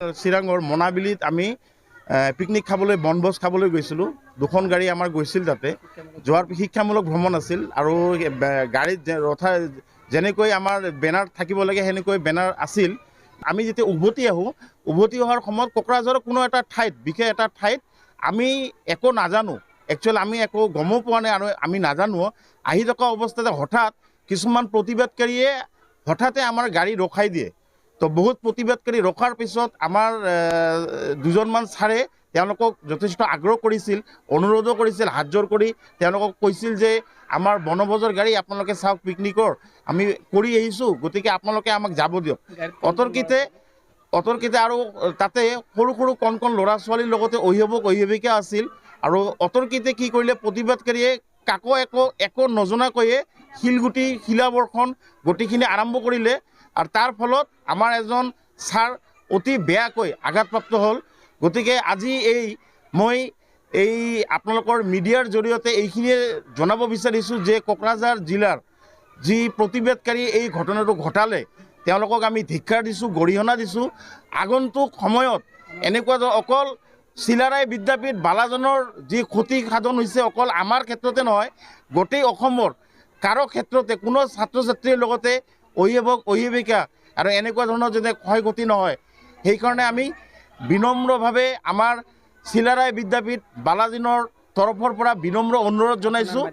চিৰাঙৰ মনাবিলিত আমি পিকনিক খাবলৈ, বনভোজ খাবলৈ গৈছিলোঁ। দুখন গাড়ী আমাৰ গৈছিল তাতে। যোৱাৰ শিক্ষামূলক ভ্ৰমণ আছিল আৰু গাড়ীত ৰথা, যেনেকৈ আমাৰ বেনাৰ থাকিব লাগে, সেনেকৈ বেনাৰ আছিল। আমি যেতিয়া উভতি আহোঁ, উভতি অহাৰ সময়ত কোকৰাঝাৰৰ কোনো এটা ঠাইত, বিশেষ এটা ঠাইত আমি একো নাজানো। একচুৱেলি আমি একো গমো পোৱা নাই আৰু আমি নাজানো। আহি থকা অৱস্থাতে হঠাৎ কিছুমান প্ৰতিবাদকাৰীয়ে হঠাতে আমাৰ গাড়ী ৰখাই দিয়ে। তো বহুত প্ৰতিবাদকাৰী ৰখাৰ পিছত আমাৰ দুজনমান ছাৰে তেওঁলোকক যথেষ্ট আগ্ৰহ কৰিছিল, অনুৰোধো কৰিছিল, হাত জোৰ কৰি তেওঁলোকক কৈছিল যে আমাৰ বনভোজৰ গাড়ী আপোনালোকে চাওক পিকনিকৰ আমি কৰি আহিছোঁ, গতিকে আপোনালোকে আমাক যাব দিয়ক। অতৰ্কিতে অতৰ্কিতে আৰু তাতে সৰু সৰু কণ কণ ল'ৰা ছোৱালীৰ লগতে অভিভাৱক অভিভাৱিকা আছিল আৰু অতৰ্কিতে কি কৰিলে প্ৰতিবাদকাৰীয়ে কাকো একো একো নজনাকৈয়ে শিলগুটি, শিলাবৰ্ষণ গোটেইখিনি আৰম্ভ কৰিলে। আৰু তাৰ ফলত আমাৰ এজন ছাৰ অতি বেয়াকৈ আঘাতপ্ৰাপ্ত হ'ল। গতিকে আজি এই মই এই আপোনালোকৰ মিডিয়াৰ জৰিয়তে এইখিনিয়ে জনাব বিচাৰিছোঁ যে কোকৰাঝাৰ জিলাৰ যি প্ৰতিবাদকাৰী এই ঘটনাটো ঘটালে, তেওঁলোকক আমি ধিক্ষাৰ দিছোঁ, গৰিহণা দিছোঁ। আগন্তুক সময়ত এনেকুৱা অকল চিলাৰায় বিদ্যাপীঠ বালাজনৰ যি ক্ষতি সাধন হৈছে অকল আমাৰ ক্ষেত্ৰতে নহয়, গোটেই অসমৰ কাৰো ক্ষেত্ৰতে, কোনো ছাত্ৰ ছাত্ৰীৰ লগতে অভিভাৱক অভিভাৱিকা আৰু এনেকুৱা ধৰণৰ যাতে ক্ষয় ক্ষতি নহয়। সেইকাৰণে আমি বিনম্ৰভাৱে আমাৰ চিলাৰাই বিদ্যাপীঠ বালাজীনৰ তৰফৰ পৰা বিনম্ৰ অনুৰোধ জনাইছোঁ।